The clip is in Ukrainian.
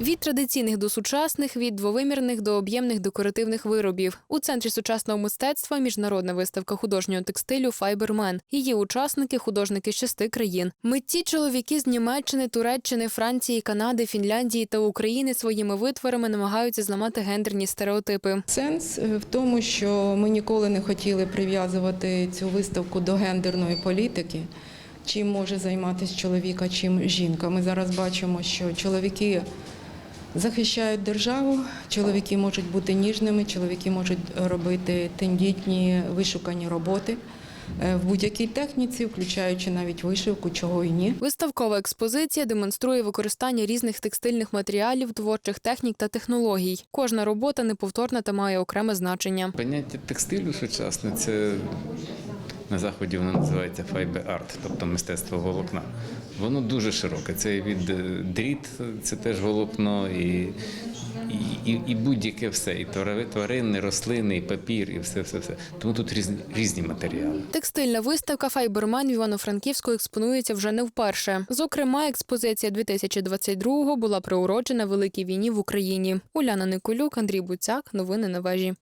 Від традиційних до сучасних, від двовимірних до об'ємних декоративних виробів. У центрі сучасного мистецтва міжнародна виставка художнього текстилю Файбермен. Її учасники художники з шести країн. Митці чоловіки з Німеччини, Туреччини, Франції, Канади, Фінляндії та України своїми витворами намагаються зламати гендерні стереотипи. Сенс е, в тому, що ми ніколи не хотіли прив'язувати цю виставку до гендерної політики. Чим може займатися чоловік, а чим жінка. Ми зараз бачимо, що чоловіки захищають державу, чоловіки можуть бути ніжними, чоловіки можуть робити тендітні вишукані роботи е, в будь-якій техніці, включаючи навіть вишивку, чого і ні. Виставкова експозиція демонструє використання різних текстильних матеріалів, творчих технік та технологій. Кожна робота неповторна та має окреме значення. Поняття текстилю сучасне це на заході воно називається fiber art, тобто мистецтво волокна. Воно дуже широке. Це від е, дріт, це теж волокно, і, і, і, і будь-яке все. І твари- тварини, рослини, і папір, і все, все, все. Тому тут різні, різні матеріали. Текстильна виставка Файбермен в Івано-Франківську експонується вже не вперше. Зокрема, експозиція 2022-го була приурочена великій війні в Україні. Уляна Николюк, Андрій Буцяк. Новини на вежі.